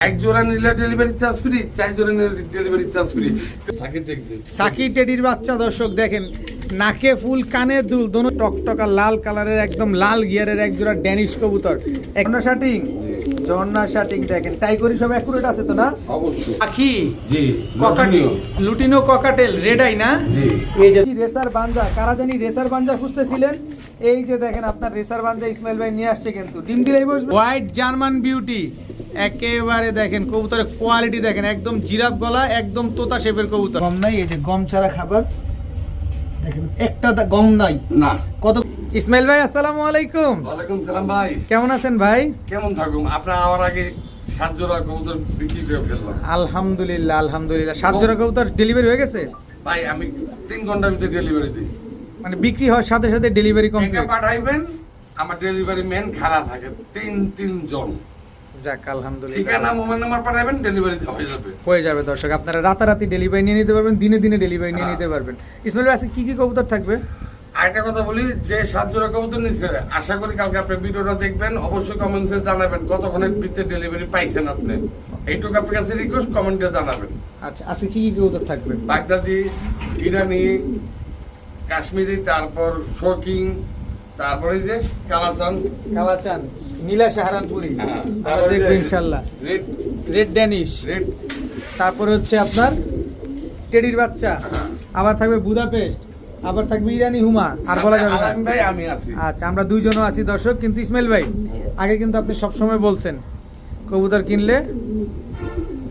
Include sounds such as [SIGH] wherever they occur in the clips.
এক জোড়া নিলে ডেলিভারি চার্জ ফ্রি চার জোড়া নিলে ডেলিভারি চার্জ ফ্রি সাকি টেডির বাচ্চা দর্শক দেখেন নাকে ফুল কানে দুল দোনো টকটকা লাল কালারের একদম লাল গিয়ারের এক জোড়া ড্যানিশ কবুতর। ঝর্ণা শাটিং? ঝর্ণা শাটিং দেখেন টাই করি সব অ্যাকুরেট আছে তো না? অবশ্যই। আখি জি cockatiel lutino cockatiel red eye না? জি। এই যে রেসার বাঞ্জা কারা জানি রেসার বাঞ্জা খুঁজতেছিলেন? এই যে দেখেন আপনার রেসার বাঞ্জা ইসমাইল ভাই নিয়ে আসছে কিন্তু। ডিম দিলেই বসবে। হোয়াইট জার্মান বিউটি একেবারে দেখেন কবুতরের কোয়ালিটি দেখেন একদম জিরাফ গলা একদম তোতা শেপের কবুতর। গম নাই এই যে গম ছাড়া খাবার। দেখেন একটা দা- গম নাই। না। কত ইসমাইল ভাই আসসালামু আলাইকুম। ওয়ালাইকুম সালাম ভাই। কেমন আছেন ভাই? কেমন থাকুন আপনার আমার আগে সাত জোড়া কবুতর বিক্রি করে ফেললাম। আলহামদুলিল্লাহ আলহামদুলিল্লাহ। সাত জোড়া কবুতর ডেলিভারি হয়ে গেছে? ভাই আমি তিন ঘণ্টার ভিতরে ডেলিভারি দিই। মানে বিক্রি হওয়ার সাথে সাথে ডেলিভারি কমপ্লিট পাঠাইবেন আমার ডেলিভারি ম্যান খারাপ থাকে তিন তিনজন যাক আলহামদুলিল্লাহ। ঠিকানা মোবাইল নাম্বার পাঠাবেন ডেলিভারি হয়ে যাবে। হয়ে যাবে দর্শক। আপনারা রাতারাতি ডেলিভারি নিয়ে নিতে পারবেন দিনে দিনে ডেলিভারি নিয়ে হ্যাঁ। নিতে পারবেন। ইসমাইল ভাই আজকে কি কি কবুতর থাকবে? আরেকটা কথা বলি যে সাত জোড়া কবুতর নিচ্ছে আশা করি কালকে আপনি ভিডিওটা দেখবেন অবশ্যই কমেন্টসে জানাবেন কতক্ষণের ভিতরে ডেলিভারি পাইছেন আপনি। এইটুকু আপনার কাছে রিকোয়েস্ট কমেন্টে জানাবেন। আচ্ছা আজকে কি কি কবুতর থাকবে? বাগদাদি ইরানি কাশ্মীরি তারপর শোকিং তারপরে যে কালাচান। কালাচান নীলা সাহারানপুরি হ্যাঁ, আমরা তারপরে দেখব ইনশাল্লাহ। রেড। Red danish. রেড। তারপরে হচ্ছে আপনার টেডির বাচ্চা। হ্যাঁ। আবার থাকবে বুদাপেস্ট আবার থাকবে ইরানি হুমা আর বলা যাবে না। ভাই আমি আছি। আচ্ছা আমরা দুইজনও আছি দর্শক কিন্তু ইসমাইল ভাই আগে কিন্তু আপনি সবসময় বলছেন কবুতর কিনলে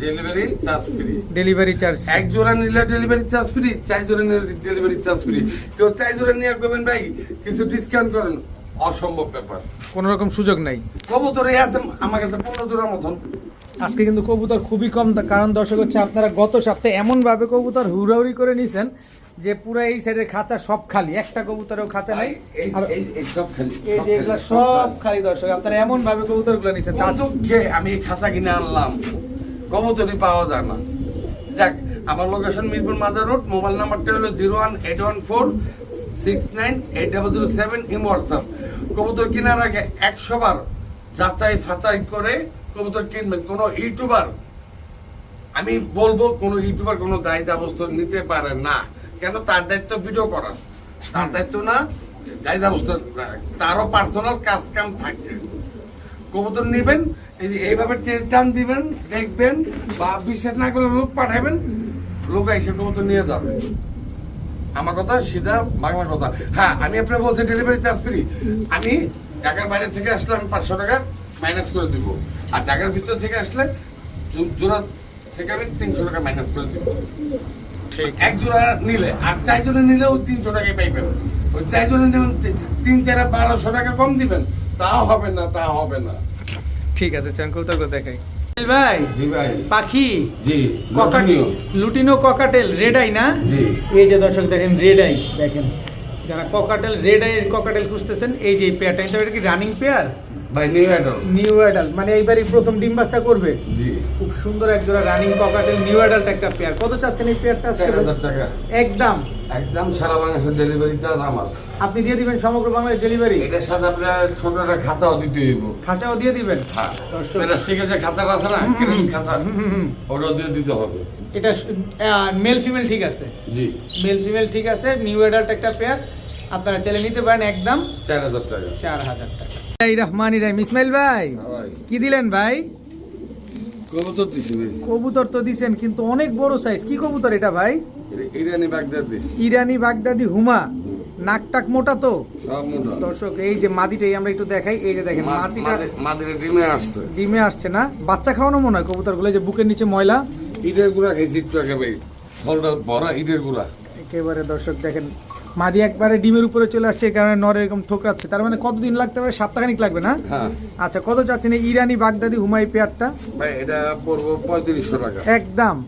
delivery charge free delivery charge এক জোড়া নিলে ডেলিভারি চার্জ ফ্রি চার জোড়া নিলে ডেলিভারি চার্জ ফ্রি কেউ চার জোড়া নিয়ে করবেন ভাই কিছু ডিসকাউন্ট করেন। অসম্ভব ব্যাপার। কোনো রকম সুযোগ নাই। কবুতরে আছে আমার কাছে পনেরো জোড়া মতন। আজকে কিন্তু কবুতর খুবই কম কারণ দর্শক হচ্ছে আপনারা গত সপ্তাহে এমন ভাবে কবুতর হুড়াহুড়ি করে নিছেন যে পুরো এই সাইডের খাঁচা সব খালি একটা কবুতরেও খাঁচা নাই। এই যে এগুলা সব খালি দর্শক আপনারা এমন ভাবে কবুতরগুলো নিছেন আমি খাঁচা কিনে আনলাম। কবুতরই পাওয়া যায় না। যাক, আমার লোকেশন মিরপুর মাজার রোড মোবাইল নাম্বারটা হলো zero one eight one four six nine eight double zero seven um WhatsApp কবুতর কেনার আগে একশো বার যাচাই ফাচাই করে কবুতর কিনবেন। কোনো ইউটিউবার আমি বলব, কোনো ইউটিউবার কোনো দায়ী ব্যবস্থা নিতে পারে না। কেন? তার দায়িত্ব ভিডিও করা তার দায়িত্ব না, দায়ী ব্যবস্থা তারও পার্সোনাল কাজ কাম থাকে। কবুতর নেবেন এই যে এইভাবে টেনে দিবেন দেখবেন বা বিশ্বাস না করলে লোক পাঠাবেন লোক এসে কবুতর নিয়ে যাবে। আমার কথা সিধা বাংলা কথা। হ্যাঁ আমি আপনার বলছি ডেলিভারি চার্জ ফ্রি আমি ঢাকার বাইরে থেকে আসলে আমি পাঁচশো টাকা মাইনাস করে দিব। আর ঢাকার ভিতর থেকে আসলে জোড়া থেকে আমি তিনশো টাকা মাইনাস করে দিব। এক জোড়া নিলে আর চার জনে নিলেও তিনশো টাকায় পাইবেন। ওই চার জনে নেবেন তিন চার বারোশো টাকা কম দিবেন। তাও হবে না তা হবে না। ঠিক আছে গুলো দেখাই। ভাই জি ভাই। পাখি? জি cockatiel lutino cockatiel red eye না? জি। এই যে দর্শক দেখেন রেড আই দেখেন। যারা ককাটেল রেড আই ককাটেল খুঁজতেছেন এই যে পেয়ারটা কিন্তু এটা কি রানিং পেয়ার ভাই নিউ অ্যাডাল নিউ অ্যাডাল্ট মানে এইবারই প্রথম ডিম বাচ্চা করবে? জি। খুব সুন্দর এক জোড়া রানিং ককাটেল নিউ অ্যাডাল্ট একটা পেয়ার কত চাচ্ছেন এই পেয়ারটা টাকা। একদম। একদম সারা বাংলাদেশের ডেলিভারি চার্জ আমার। আপনি দিয়ে দিবেন সমগ্র বাংলাদেশ ডেলিভারি এটার সাথে আপনার ছোট একটা খাতাও দিতে হইব। খাঁচাও দিয়ে দিবেন? হ্যাঁ। প্লাস্টিকের যে খাতাটা আছে না? ক্রেডিট খাতা। ওটাও দিয়ে দিতে হবে। এটা মেল ফিমেল ঠিক আছে? জি। মেল ফিমেল ঠিক আছে নিউ অ্যাডাল্ট একটা পেয়ার আপনারা চাইলে নিতে পারেন একদম চার হাজার টাকা। চার হাজার টাকা। এই রহমান ইরাহিম ইসমাইল ভাই কি দিলেন ভাই? কবুতর দিছি ভাই। কবুতর তো দিছেন কিন্তু অনেক বড় সাইজ কি কবুতর এটা ভাই? ইরানি বাগদাদি। ইরানি বাগদাদি হুমা। নাক টাক মোটা তো? সব মোটা। দর্শক এই যে মাদিটাই আমরা একটু দেখাই এই যে দেখেন মাদিটা মাদি- ডিমে আসছে। ডিমে আসছে না? বাচ্চা খাওয়ানো মনে হয় কবুতরগুলো যে বুকের নিচে ময়লা। ইটের গুড়া খেয়েছি একটু ভাই। ফলটা ভরা ইটের গুড়া। একেবারে দর্শক দেখেন মাদি একবারে ডিমের উপরে চলে আসছে এই কারণে নর এরকম ঠোকরাচ্ছে। তার মানে কতদিন লাগতে পারে? সপ্তাহখানিক লাগবে না? হ্যাঁ। আচ্ছা কত চাচ্ছেন ইরানি বাগদাদি হুমাই পেয়ারটা? ভাই এটা পড়ব পঁয়ত্রিশশো টাকা। একদম।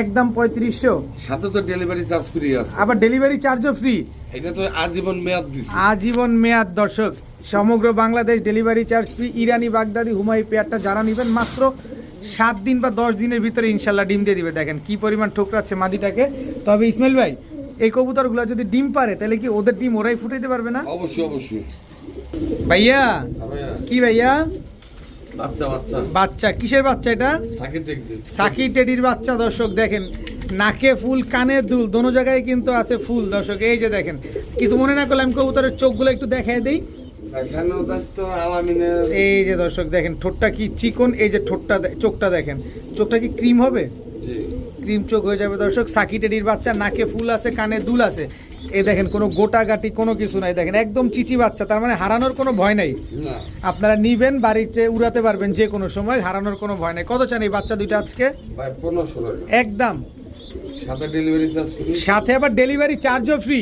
একদম পঁয়ত্রিশশো। সাথে তো ডেলিভারি চার্জ ফ্রি আছে। আবার ডেলিভারি চার্জও ফ্রি এটা তো আজীবন মেয়াদ আজীবন মেয়াদ দর্শক। সমগ্র বাংলাদেশ ডেলিভারি চার্জ ফ্রি ইরানি বাগদাদি হুমাই পেয়ারটা যারা নেবেন মাত্র সাত দিন বা দশ দিনের ভিতরে ইনশাল্লাহ ডিম দিয়ে দিবে। দেখেন কি পরিমাণ ঠোকরাচ্ছে মাদিটাকে। তবে ইসমাইল ভাই এই কবুতরগুলো যদি ডিম পারে তাহলে কি ওদের ডিম ওরাই ফুটাইতে পারবে না? অবশ্যই অবশ্যই। ভাইয়া হ্যাঁ ভাইয়া। কি ভাইয়া? বাচ্চা কিসের বাচ্চা এটা? সাকি টেডির বাচ্চা দর্শক দেখেন নাকে ফুল কানে দুল দোনো জায়গায় কিন্তু আছে ফুল দর্শক এই যে দেখেন। কিছু মনে না করলে আমি কবুতরের চোখগুলো একটু দেখাই দিই। এই যে দর্শক দেখেন ঠোঁটটা কি চিকন এই যে ঠোঁটটা চোখটা দেখেন। চোখটা কি ক্রিম হবে? ক্রিম চোখ হয়ে যাবে দর্শক সাকি টেডির বাচ্চা নাকে ফুল আছে কানে দুল আছে। এই দেখেন কোনো গোটা গাটি কোনো কিছু নাই। দেখেন একদম চিচি বাচ্চা তার মানে হারানোর কোনো ভয় নাই। আপনারা নিবেন বাড়িতে উড়াতে পারবেন যে কোনো সময় হারানোর কোনো ভয় নাই। কত চান এই বাচ্চা দুইটা আজকে? একদম। সাথে আবার ডেলিভারি চার্জও ফ্রি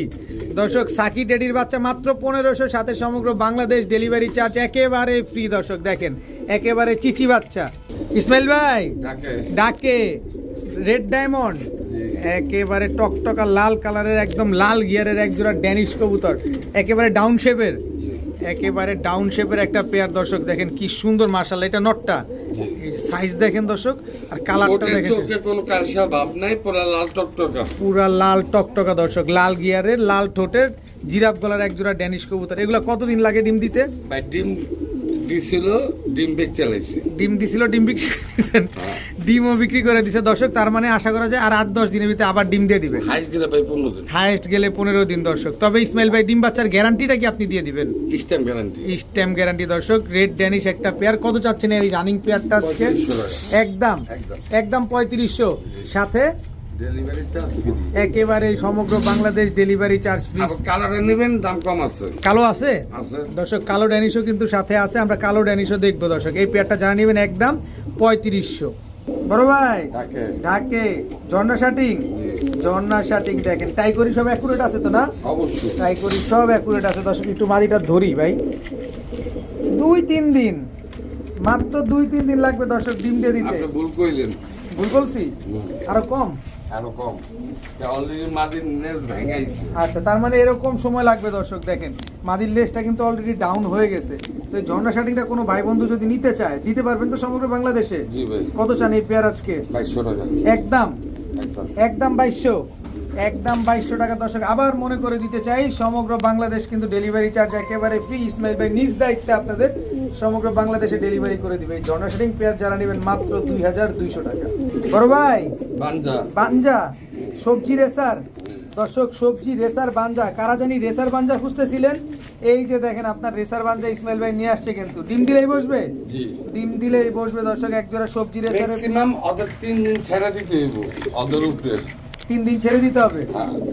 দর্শক সাকি ডেডির বাচ্চা মাত্র পনেরোশো সাথে সমগ্র বাংলাদেশ ডেলিভারি চার্জ একেবারে ফ্রি দর্শক দেখেন একেবারে চিচি বাচ্চা। ইসমাইল ভাই ডাকে। রেড ডায়মন্ড একেবারে টকটকা লাল কালারের একদম লাল গিয়ারের এক জোড়া ড্যানিশ কবুতর। একেবারে ডাউন শেপের একেবারে ডাউন শেপের একটা পেয়ার দর্শক দেখেন কি সুন্দর মার্শাল এটা নটটা সাইজ দেখেন দর্শক আর কালারটা দেখেন। চোখে কোনো কালসা ভাব নাই পুরা লাল টকটকা। পুরা লাল টকটকা দর্শক লাল গিয়ারের লাল ঠোঁটের জিরাফ গলার এক জোড়া ড্যানিশ কবুতর। এগুলো কতদিন লাগে ডিম দিতে? ভাই ডিম দিছিল ডিম বেচ চালাইছে ডিম দিছিল ডিম হ্যাঁ। ডিমও বিক্রি করে দিছে। দর্শক তার মানে আশা করা যায় আর আট দশ দিনের ভিতরে আবার ডিম দিয়ে দিবে। হাইস গেলে ভাই পনেরো দিন। হায়েস্ট গেলে পনেরো দিন দর্শক। তবে ইসমাইল ভাই ডিম বাচ্চার গ্যারান্টিটা কি আপনি দিয়ে দিবেন? স্ট্যাম্প গ্যারান্টি স্ট্যাম্প গ্যারান্টি দর্শক। রেড ড্যানিশ একটা পেয়ার কত চাচ্ছেন এই রানিং পেয়ারটা আজকে? একদম। একদম। একদম পঁয়ত্রিশশো। সাথে একেবারে সমগ্র বাংলাদেশ ডেলিভারি চার্জ ফ্রি কালারে নেবেন দাম কম আছে। কালো আছে? আছে। দর্শক কালো ড্যানিশও কিন্তু সাথে আছে। আমরা কালো ড্যানিশও দেখব দর্শক। এই পেয়ারটা জানা নেবেন একদম পঁয়ত্রিশশো। বড় ভাই ঢাকে ঝর্ণা শাটিং? ঝর্ণা শাটিং দেখেন টাই করি সব অ্যাকুরেট আছে তো না? অবশ্যই। টাই করি সব অ্যাকুরেট আছে। দর্শক একটু মাদিটা ধরি ভাই। দুই তিন দিন। মাত্র দুই তিন দিন লাগবে দর্শক ডিম দিয়ে দিতে। ভুল কইলেন। ভুল বলছি? আরও কম? আরও কম। অলরেডি মাদিন নেস ভেঙাইছে। আচ্ছা তার মানে এরকম সময় লাগবে দর্শক দেখেন। মাদির লেসটা কিন্তু অলরেডি ডাউন হয়ে গেছে। তো ঝর্ণা শাটিংটা কোনো ভাই বন্ধু যদি নিতে চায় দিতে পারবেন তো সমগ্র বাংলাদেশে? জি ভাই। কত চান এই পেয়ার আজকে? বাইশশো টাকা একদম। একদম। একদম বাইশশো একদম বাইশশো টাকা দর্শক আবার মনে করে দিতে চাই সমগ্র বাংলাদেশ কিন্তু ডেলিভারি চার্জ একেবারে ফ্রি ইসমাইল ভাই নিজ দায়িত্বে আপনাদের সমগ্র বাংলাদেশে ডেলিভারি করে দিবে। এই জর্না শাটিং পেয়ার যারা নেবেন মাত্র দুই হাজার দুইশো টাকা। বড় ভাই বাঞ্জা। সবজি রেসার। দর্শক সবজি রেসার বাঞ্জা কারা জানি রেসার বাঞ্জা খুঁজতেছিলেন। এই যে দেখেন আপনার রেসার বাঞ্জা ইসমাইল ভাই নিয়ে আসছে কিন্তু। ডিম দিলেই বসবে? ডিম দিলেই বসবে দর্শক এক জোড়া সবজি রেসারের ম্যাক্সিমাম ওদের তিন দিন ছেড়ে দিতে হইব ওদের উপরে। তিন দিন ছেড়ে দিতে হবে?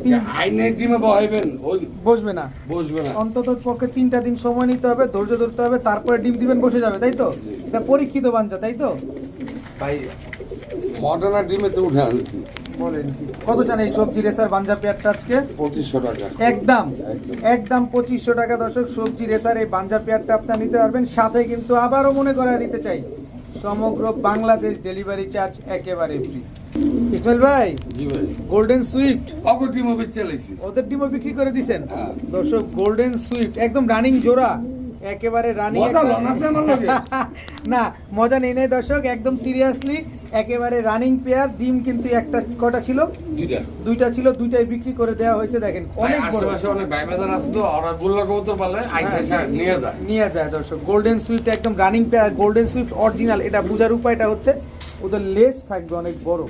তিন আইনে ডিমে বহাইবেন ওই বসবে না? বসবে না। অন্তত পক্ষে তিনটা দিন সময় নিতে হবে ধৈর্য ধরতে হবে তারপরে ডিম দিবেন বসে যাবে তাই তো। এটা পরীক্ষিত বাঞ্জা তাই তো? ভাই মডার্না ডিমে তো উঠে আনছি। বলেন কি? কত চান এই সবজি রেসার বাঞ্জা পেয়ারটা আজকে? পঁচিশশো টাকা। একদম একদম। পঁচিশশো টাকা দর্শক সবজি রেসার এই বাঞ্জা পেয়ারটা আপনার নিতে পারবেন। সাথে কিন্তু আবারও মনে করায় দিতে চাই সমগ্র বাংলাদেশ ডেলিভারি চার্জ একেবারে ফ্রি। ইসমাইল ভাই জি ভাই। গোল্ডেন সুইফট অগর ডিমও চালাইছি। ওদের ডিমও বিক্রি করে দিছেন? হ্যাঁ। দর্শক গোল্ডেন সুইফট একদম রানিং জোড়া। একেবারে রানিং? [LAUGHS] না মজা নেই নাই দর্শক একদম সিরিয়াসলি একেবারে রানিং পেয়ার ডিম কিন্তু একটা কটা ছিল? দুইটা। দুইটা ছিল দুইটাই বিক্রি করে দেওয়া হয়েছে দেখেন অনেক বড়। অনেক ভাই বাজার আসতো ওরা গোল্লা কবুতর পালে আইসা আইসা নিয়ে যায়। নিয়ে যায় দর্শক। গোল্ডেন সুইফট একদম running pair golden swift original এটা বোঝার উপায়টা হচ্ছে ওদের লেজ থাকবে অনেক বড়।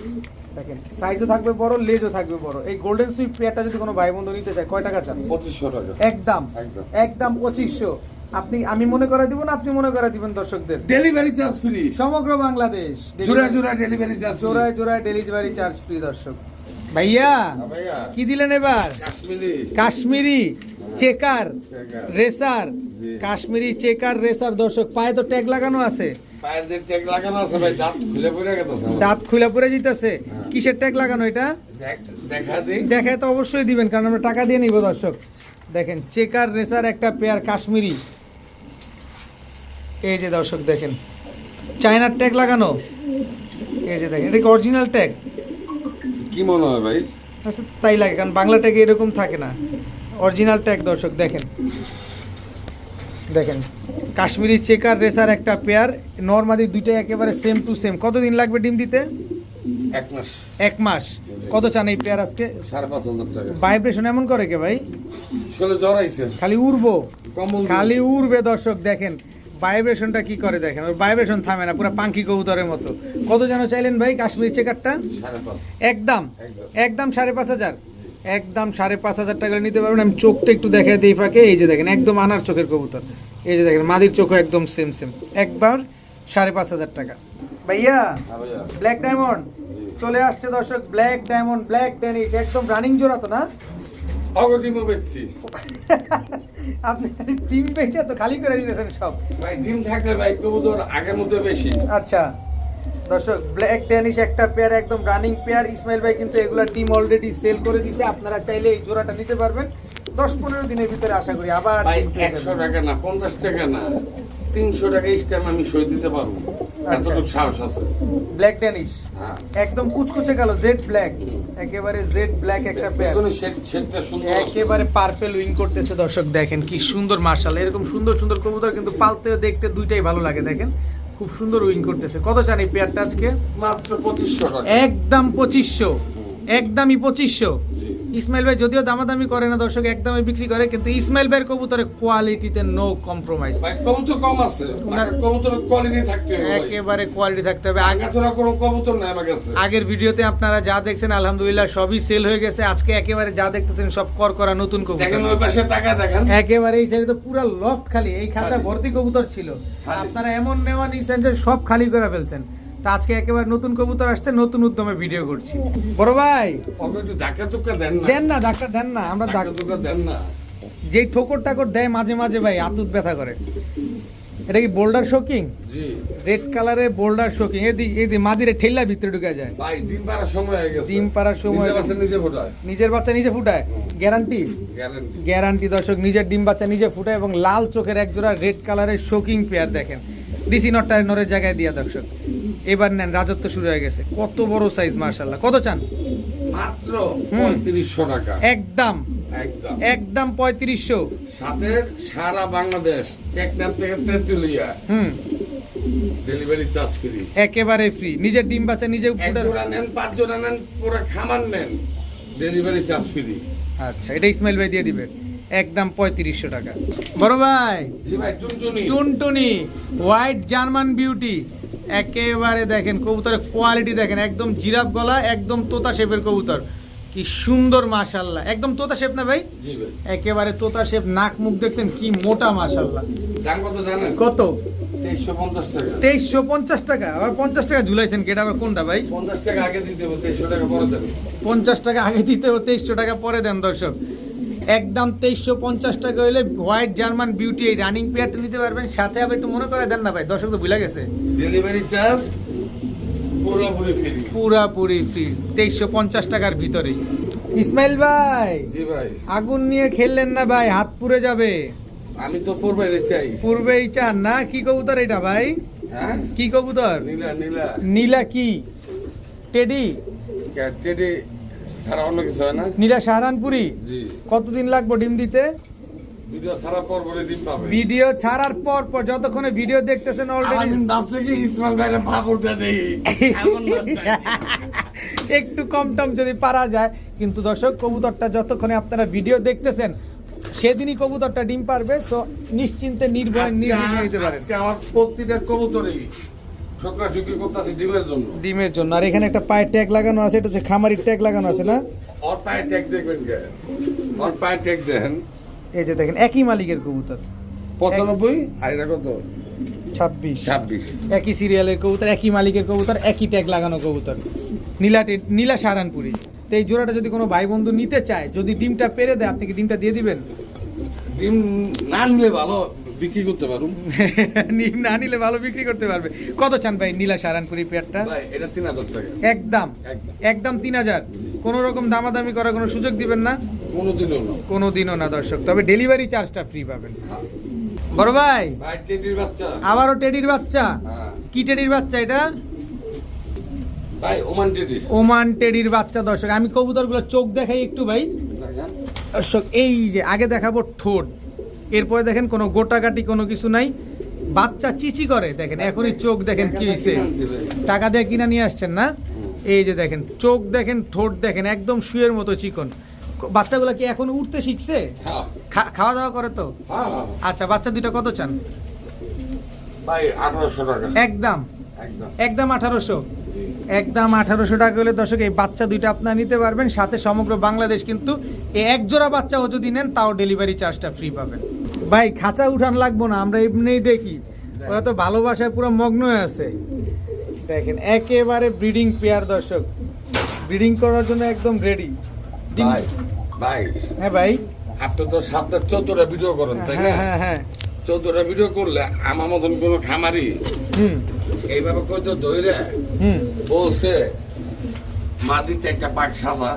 দেখেন সাইজও থাকবে বড় লেজও থাকবে বড়। এই গোল্ডেন সুইফট পেয়ারটা যদি কোনো ভাই বন্ধু নিতে চায় কয় টাকা চান? পঁচিশশো টাকা। একদম। একদম। একদম পঁচিশশো। আপনি আমি মনে করে দিব না আপনি মনে করে দিবেন দর্শকদের। ডেলিভারি চার্জ ফ্রি সমগ্র বাংলাদেশ জোড়া জোড়া ডেলিভারি চার্জ জোড়ায় জোড়ায় ডেলিভারি চার্জ ফ্রি দর্শক। ভাইয়া ভাইয়া। কি দিলেন এবার? Kashmiri. Kashmiri checker. Racer. Kashmiri checker racer দর্শক পায়ে তো ট্যাগ লাগানো আছে। পায়ের যে ট্যাগ লাগানো আছে ভাই দাঁত খুলে পড়ে যেতেছে হ্যাঁ। কিসের ট্যাগ লাগানো এটা? দেখ- দেখা দিই। দেখায় তো অবশ্যই দিবেন কারণ আমরা টাকা দিয়ে নিব দর্শক। দেখেন চেকার রেসার একটা পেয়ার কাশ্মীরি। এই যে দর্শক দেখেন চায়নার ট্যাগ লাগানো। এই যে দেখেন এটা কি অরিজিনাল ট্যাগ কি মনে হয় ভাই? আচ্ছা তাই লাগে কারণ বাংলা ট্যাগে এরকম থাকে না। অরিজিনাল ট্যাগ দর্শক দেখেন। দেখেন কাশ্মীরি চেকার রেসার একটা পেয়ার নর্মাদি দুইটা একেবারে সেম টু সেম কতদিন লাগবে ডিম দিতে? এক মাস। এক মাস। কত চান এই পেয়ার আজকে? সাড়ে পাঁচ হাজার টাকা। ভাইব্রেশন এমন করে কে ভাই? শোলে জ্বর আইছে। খালি উড়বো। খালি উড়বে দর্শক দেখেন। ভাইব্রেশনটা কি করে দেখেন? ওর ভাইব্রেশন থামে না পুরো পাঙ্কি কবুতরের মতো। কত যেন চাইলেন ভাই কাশ্মীরি চেকারটা? একদম একদম। সাড়ে পাঁচ হাজার। একদম সাড়ে পাঁচ হাজার টাকা নিতে পারবেন। আমি চোখটা একটু দেখাই দিই ফাঁকে। এই যে দেখেন একদম আনার চোখের কবুতর। এই যে দেখেন মাদির চোখও একদম সেম সেম একবার সাড়ে পাঁচ হাজার টাকা। ভাইয়া ব্ল্যাক ডায়মন্ড চলে আসছে দর্শক ব্ল্যাক ডায়মন্ড ব্ল্যাক ড্যানিশ একদম রানিং জোড়া তো না? অগটিমও বেচছি। [LAUGHS] আপনি টিম পেয়েছে তো খালি করে দিয়েছেন সব। ভাই ডিম থাকলে ভাই কবুতর আগের মতো বেশি। আচ্ছা। দর্শক ব্ল্যাক ড্যানিশ একটা পেয়ার একদম রানিং পেয়ার ইসমাইল ভাই কিন্তু এগুলা টিম অলরেডি সেল করে দিছে। আপনারা চাইলে এই জোড়াটা নিতে পারবেন। দশ পনেরো দিনের ভিতরে আশা করি আবার একশো টাকা না পঞ্চাশ টাকা না তিনশো টাকা স্ট্যাম্প আমি সই দিতে পারব। আচ্ছা। এতটুকু সাহস আছে। ব্ল্যাক ড্যানিশ একদম কুচকুচে গেল জেড ব্ল্যাক একেবারে জেড ব্ল্যাক একটা সুন্দর একেবারে পার্পেল উইং করতেছে দর্শক দেখেন কি সুন্দর মার্শাল। এরকম সুন্দর সুন্দর কবুতর কিন্তু পালতে দেখতে দুইটাই ভালো লাগে দেখেন। খুব সুন্দর উইং করতেছে। কত চান এই পেয়ারটা আজকে? মাত্র পঁচিশশো একদম পঁচিশশো। একদমই পঁচিশশো। ইসমাইল ভাই যদিও দামাদামি করে না দর্শক একদমে বিক্রি করে কিন্তু ইসমাইল ভাইয়ের কবুতরের কোয়ালিটিতে নো কম্প্রোমাইজ ভাই কবুতর কম আছে ওনার- কবুতরের কোয়ালিটি থাকতে হবে। একেবারে কোয়ালিটি থাকতে হবে। আগে আগাছড়া কোনো কবুতর নাই আমার কাছে। আগের ভিডিওতে আপনারা যা দেখছেন আলহামদুলিল্লাহ সবই সেল হয়ে গেছে। আজকে একেবারে যা দেখতেছেন সব কর করা নতুন দেখেন কবুতর ওই পাশে টাকা দেখেন। একেবারে এই সাইডে তো পুরো লফট খালি এই খাঁচা ভর্তি কবুতর ছিল। আপনারা এমন নেওয়া নিছেন যে সব খালি করে ফেলছেন। তা আজকে একেবারে নতুন কবুতর আসছে নতুন উদ্যমে ভিডিও করছি। বড় ভাই একটু ধাক্কা টুক্কা দেন না। দেন না ডাক্তার দেন না আমরা ধাক্কা টুক্কা দেন না। যেই ঠোকর টাকর দেয় মাঝে মাঝে ভাই আতুত ব্যথা করে। এটা কি বোল্ডার শোকিং জি। রেড কালারের বোল্ডার শোকিং এদি এদি মাদিরে ঠেল্লা ভিতরে ঢুকে যায়। ভাই ডিম পাড়ার সময় হয়ে গেছে। ডিম পাড়ার সময়- নিজে বাচ্চা নিজে ফোটায়। নিজের বাচ্চা নিজে ফুটায়। গ্যারান্টি গ্যারান্টি গ্যারান্টি দর্শক নিজের ডিম বাচ্চা নিজে ফুটায় এবং লাল চোখের একজোড়া রেড কালারের শোকিং পেয়ার দেখেন। ডিসি নটটা নরের জায়গায় দিয়া দর্শক। এবার নেন রাজত্ব শুরু হয়ে গেছে। কত বড় সাইজ মার্শাল্লাহ কত চান? মাত্র। পঁয়ত্রিশশো টাকা। একদম। একদম। একদম পঁয়ত্রিশশো। সাথে সারা বাংলাদেশ টেকনাফ থেকে তেঁতুলিয়া হুম। ডেলিভারি চার্জ ফ্রি একেবারে ফ্রি নিজের ডিম বাচ্চা নিজে জোড়া নেন পাঁচ জোড়া নেন পুরো খামার নেন। ডেলিভারি চার্জ ফ্রি আচ্ছা এটা ইসমাইল ভাই দিয়ে দিবে। একদম পঁয়ত্রিশশো টাকা। বড় ভাই। ভাই টুনটুনি। টুনটুনি। হোয়াইট জার্মান বিউটি একেবারে দেখেন কবুতরের কোয়ালিটি দেখেন একদম জিরাফ গলা একদম তোতা শেপের কবুতর। কি সুন্দর মাশাল্লাহ একদম তোতা শেপ না ভাই? একেবারে তোতা শেপ নাক মুখ দেখছেন কি মোটা মাশাল্লাহ কত? তেইশশো পঞ্চাশ টাকা। তেইশশো পঞ্চাশ টাকা। আবার পঞ্চাশ টাকা ঝুলাইছেন কেটা আবার কোনটা ভাই? পঞ্চাশ টাকা আগে দিতে হবে তেইশশো টাকা পরে দেবে। পঞ্চাশ টাকা আগে দিতে হবে তেইশশো টাকা পরে দেন দর্শক। একদম তেইশশো পঞ্চাশ টাকা হইলে হোয়াইট জার্মান বিউটি এই রানিং পেয়ারটা নিতে পারবেন। সাথে আবার একটু মনে করে দেন না ভাই দর্শক তো ভুলে গেছে। ডেলিভারি চার্জ পুরোপুরি ফ্রি পুরাপুরি ফ্রি তেইশশো পঞ্চাশ টাকার ভিতরেই ইসমাইল ভাই জি ভাই। আগুন নিয়ে খেললেন না ভাই হাত পুড়ে যাবে। আমি তো পূর্বে চাই। পূর্বেই চান না? কি কবুতর এটা ভাই? হ্যাঁ? কি কবুতর? নীলা নীলা। নীলা কি? টেডি? টেডি ছাড়া অন্য কিছু হয় না। নীলা সাহারানপুরি জি। কতদিন লাগবে ডিম দিতে? ভিডিও ছাড়া পর পরে ডিম পাবে। ভিডিও ছাড়ার পর পর যতক্ষণে ভিডিও দেখতেছেন অলরেডি দিন ভাবছে কি ইসমাইল ভাইরা পা পড়তে দেই এমন না চাই। একটু কম টম যদি পারা যায় কিন্তু দর্শক কবুতরটা যতক্ষণে আপনারা ভিডিও দেখতেছেন সেদিনই কবুতরটা ডিম পারবে সো নিশ্চিন্তে নির্ভয় নির্ভয় নিতে পারেন। আমার প্রতিটা কবুতরই করতেছে ডিমের জন্য। ডিমের জন্য। আর এখানে একটা পায়ের ট্যাগ লাগানো আছে এটা হচ্ছে খামারির ট্যাগ লাগানো আছে না? ওর পায়ে ট্যাগ দেখবেন কে? ওর পায়ে ট্যাগ দেখেন। এই যে দেখেন একই মালিকের কবুতর। পঁচানব্বই আর এটা কত? ছাব্বিশ। ছাব্বিশ। একই সিরিয়ালের কবুতর একই মালিকের কবুতর একই ট্যাগ লাগানো কবুতর। নীলা টে- নীলা সারানপুরি। তো এই জোড়াটা যদি কোনো ভাই বন্ধু নিতে চায় যদি ডিমটা পেরে দেয় আপনি কি ডিমটা দিয়ে দিবেন? ডিম না নিলে ভালো। বিক্রি করতে পারুম। [LAUGHS] না নিলে ভালো বিক্রি করতে পারবে। কত চান ভাই নীলা সারানপুরি পেয়ারটা? এটা তিন হাজার টাকা। একদম। একদম। তিন হাজার। কোনো রকম দামাদামি করার কোনো সুযোগ দিবেন না? কোনোদিনও না। কোনো দিনও না দর্শক তবে ডেলিভারি চার্জটা ফ্রি পাবেন। হ্যাঁ। বড় ভাই ভাই টেডির বাচ্চা। আবারও টেডির বাচ্চা? হ্যাঁ। কি টেডির বাচ্চা এটা? ভাই ওমান টেডি। ওমান টেডির বাচ্চা দর্শক আমি কবুতরগুলো চোখ দেখাই একটু ভাই। দর্শক এই যে আগে দেখাবো ঠোঁট। এরপরে দেখেন কোনো গোটাকাটি কোনো কিছু নাই। বাচ্চা চিচি করে দেখেন এখনই চোখ দেখেন কি হয়েছে টাকা দিয়ে কিনা নিয়ে আসছেন না? এই যে দেখেন চোখ দেখেন ঠোঁট দেখেন একদম শুয়ের মতো চিকন। বাচ্চাগুলো কি এখন উঠতে শিখছে? হ্যাঁ। খাওয়া দাওয়া করে তো? হ্যাঁ হ্যাঁ। আচ্ছা বাচ্চা দুইটা কত চান? ভাই আঠারোশো টাকা। একদম। একদম আঠারোশো। একদম আঠারোশো টাকা হলে দর্শক এই বাচ্চা দুইটা আপনারা নিতে পারবেন। সাথে সমগ্র বাংলাদেশ কিন্তু এই এক জোড়া বাচ্চাও যদি নেন তাও ডেলিভারি চার্জটা ফ্রি পাবেন। ভাই খাঁচা উঠান লাগবো না আমরা এমনিই দেখি। ওরা তো ভালোবাসায় পুরো মগ্ন হয়ে আছে। দেখেন একেবারে ব্রিডিং পেয়ার দর্শক। ব্রিডিং করার জন্য একদম রেডি ভাই ভাই। হ্যাঁ ভাই। আপনি তো সাতটা চোদ্দটা ভিডিও করেন তাই হ্যাঁ না? হ্যাঁ হ্যাঁ চোদ্দটা ভিডিও করলে আমার মতন কোনো খামারি হুম। এইভাবে কই তো ধরে বলছে মাদিতে একটা পাক সাদা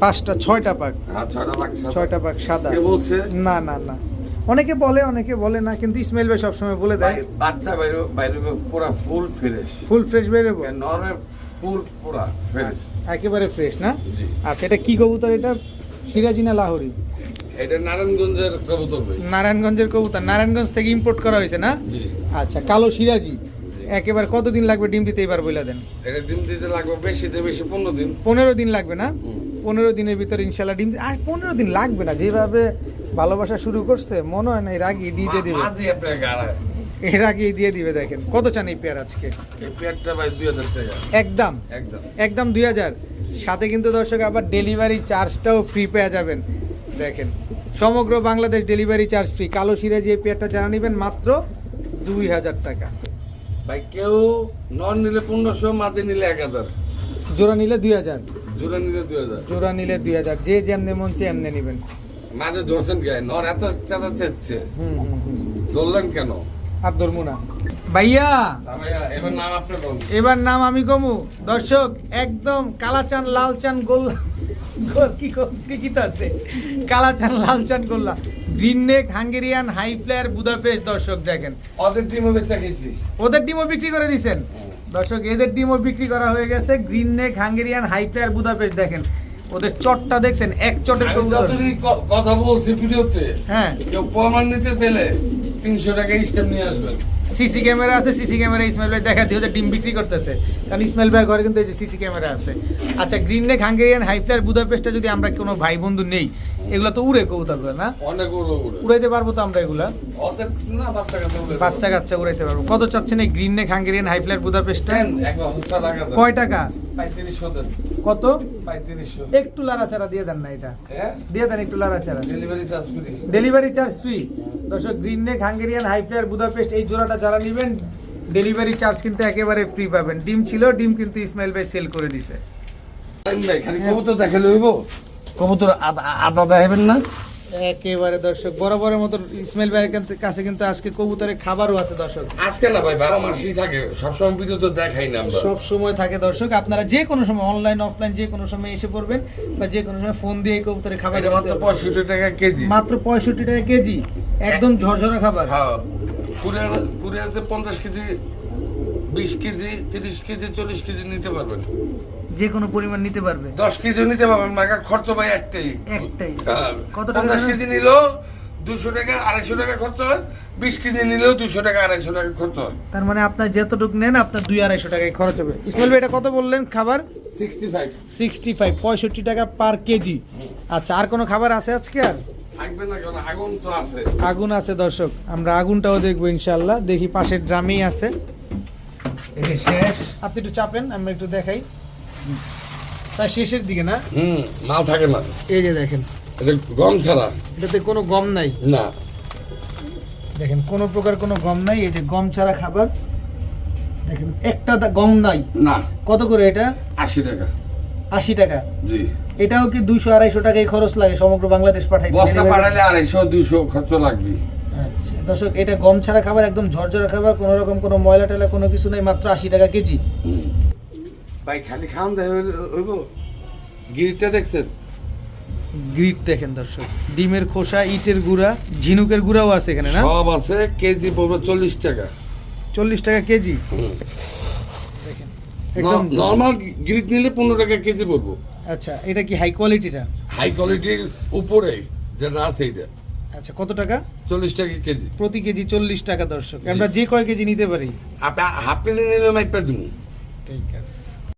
পাঁচটা ছয়টা পাক। হ্যাঁ ছয়টা পাক সাদা। বলছে? না না না। অনেকে বলে অনেকে বলে না কিন্তু ইসমাইল ভাই সবসময় বলে দেয়। বাচ্চা বাইরে বাইরে পুরা ফুল ফ্রেশ। ফুল ফ্রেশ বেরোবো নরে ফুল পুরা ফ্রেশ। একেবারে ফ্রেশ না? আচ্ছা এটা কি কবুতর এটা? সিরাজি না লাহোরি? এটা নারায়ণগঞ্জের কবুতর ভাই। নারায়ণগঞ্জের কবুতর। নারায়ণগঞ্জ থেকে ইম্পোর্ট করা হয়েছে না? আচ্ছা কালো সিরাজি। একেবারে কতদিন লাগবে ডিম দিতে এবার বলে দেন? এটা ডিম দিতে লাগবে বেশিতে বেশি পনেরো দিন। পনেরো দিন লাগবে না? পনেরো দিনের ভিতরে ইনশাল্লাহ ডিম আর পনেরো দিন লাগবে না। যেভাবে ভালোবাসা শুরু করছে মনে হয় না এর আগে দিয়ে দিবে। এর আগে দিয়ে দিবে দেখেন। কত চান এই পেয়ার আজকে? এই পেয়ারটা ভাই দুই হাজার টাকা। একদম। একদম। একদম দুই হাজার। সাথে কিন্তু দর্শক আবার ডেলিভারি চার্জটাও ফ্রি পেয়ে যাবেন। দেখেন সমগ্র বাংলাদেশ ডেলিভারি চার্জ ফ্রি কালো সিরাজি এই পেয়ারটা জানা নেবেন মাত্র দুই হাজার টাকা। ভাই কেউ নন নিলে পনেরোশো মাঝে নিলে এক হাজার। জোড়া নিলে দুই হাজার। জোড়া নিলে দুই হাজার। জোড়া নিলে দুই হাজার। যে যেমনে মন চেয়ে এমনি নেবেন। মাঝে ধরছেন কে? নর এত চাঁদা চেচ্ছে। ধরলেন কেন? আর ধরবো না। ভাইয়া! ভাইয়া এবার নাম আপনি এবার নাম আমি কমু। দর্শক একদম কালাচান লাল চান গোল্লা গোল কি কো- কি কি তো লাল চান গোল্লা green neck Hungarian high flyer Budapest দর্শক দেখেন। ওদের টিমে বেচা খেয়েছি। ওদের ডিমও বিক্রি করে দিছেন? দর্শক এদের ডিমও বিক্রি করা হয়ে গেছে। Green neck Hungarian high flyer Budapest দেখেন। ওদের চটটা দেখছেন এক চটের কথা বলছি ভিডিওতে হ্যাঁ। কেউ প্রমাণ নিতে চাইলে তিনশো টাকা স্টেপ নিয়ে আসবেন। সিসি ক্যামেরা আছে সিসি ক্যামেরা ইসমাইল ভাই দেখা দিয়ে ডিম বিক্রি করতেছে। কারণ ইসমাইল ভাইয়ের ঘরে কিন্তু এই যে সিসি ক্যামেরা আছে। আচ্ছা green neck Hungarian high flyer বুদাপেস্টে যদি আমরা কোনো ভাই বন্ধু নেই এগুলো তো উড়ে কবুতর না? অনেক উড়ো উড়ো। উড়াইতে পারব তো আমরা এগুলা? বাচ্চা কাচ্চা উড়াইতে পারব। কত চাচ্ছেন এই green neck Hungarian high flyer বুদাপেস্টটা কয় টাকা? কত? একটু লাড়াচাড়া দিয়ে দেন না এটা। হ্যাঁ? দিয়ে দেন একটু লাড়াচাড়া। Delivery charge free delivery charge free দর্শক green neck Hungarian high flyer Budapest এই জোড়াটা যারা নেবেন ডেলিভারি চার্জ কিন্তু একেবারে ফ্রি পাবেন। ডিম ছিল ডিম কিন্তু ইসমাইল ভাই সেল করে দিছে। ভাই খালি কবুতর দেখালে হইব? কবুতর আদা আদা দেখাবেন না? একেবারে দর্শক বরাবরের মতো ইসমাইল ভাইয়ের কাছে- কাছে কিন্তু আজকে কবুতরের খাবারও আছে দর্শক। আজকে না ভাই বারো মাসই থাকে সবসময় ভিডিও তো দেখাই না আমরা। সব সময় থাকে দর্শক আপনারা যে কোনো সময় অনলাইন অফলাইন যে কোনো সময় এসে পড়বেন বা যে কোনো সময় ফোন দিয়ে কবুতরের খাবার মাত্র পঁয়ষট্টি টাকা কেজি। মাত্র পঁয়ষট্টি টাকা কেজি। একদম ঝরঝরা খাবার। হ্যাঁ কুরিয়ার কুরিয়াতে পঞ্চাশ কেজি বিশ কেজি তিরিশ কেজি চল্লিশ কেজি নিতে পারবেন। যে কোনো পরিমাণ নিতে পারবে। দশ কেজি নিতে পারবেন মাগার খরচ ভাই একটাই। একটাই। হ্যাঁ, কত টাকা পঞ্চাশ? কেজি নিল দুশো টাকা আড়াইশো টাকা খরচ হয়। বিশ কেজি নিলেও দুশো টাকা আড়াইশো টাকা খরচ হয়। তার মানে আপনার যতটুকু নেন আপনার দুই আড়াইশো টাকায় খরচ হবে। ইসমাইল ভাই এটা কত বললেন খাবার? সিক্সটি ফাইভ সিক্সটি ফাইভ পঁয়ষট্টি টাকা পার কেজি। আচ্ছা আর কোনো খাবার আছে আজকে আর? আগুন আছে। দর্শক আমরা আগুনটাও দেখব ইনশাল্লাহ দেখি পাশের ড্রামেই আছে। শেষ। আপনি একটু চাপেন আমরা একটু দেখাই। প্রায় শেষের দিকে না? হুম মাল থাকে না। এই যে দেখেন। এটা গম ছাড়া। এটাতে কোনো গম নাই। না। দেখেন কোনো প্রকার কোনো গম নাই। এই যে গম ছাড়া খাবার। দেখেন একটা দা- গম নাই। না। কত করে এটা? আশি টাকা। আশি টাকা। জি। এটাও কি দুইশো আড়াইশো টাকায় খরচ লাগে সমগ্র বাংলাদেশ পাঠাই বস্তা পাঠালে আড়াইশো দুইশো খরচ লাগবে। আচ্ছা দর্শক এটা গম ছাড়া খাবার একদম ঝরঝরা খাবার কোনো রকম কোনো ময়লা টয়লা কোনো কিছু নেই মাত্র আশি টাকা কেজি। ভাই খালি দেয় হইব? গিরিটা দেখছেন? গ্রিট দেখেন দর্শক। ডিমের খোসা ইটের গুঁড়া ঝিনুকের গুঁড়াও আছে এখানে না? সব আছে কেজি পড়বে চল্লিশ টাকা। চল্লিশ টাকা কেজি। নর্মাল গ্রিট নিলে পনেরো টাকা কেজি পড়ব। আচ্ছা এটা কি হাই কোয়ালিটিটা হাই কোয়ালিটির উপরে যেটা আছে এটা আচ্ছা কত টাকা? চল্লিশ টাকা কেজি। প্রতি কেজি চল্লিশ টাকা দর্শক। আমরা যে কয় কেজি নিতে পারি? আপনি হাফ কেজি নিলে একটা দিন ঠিক আছে।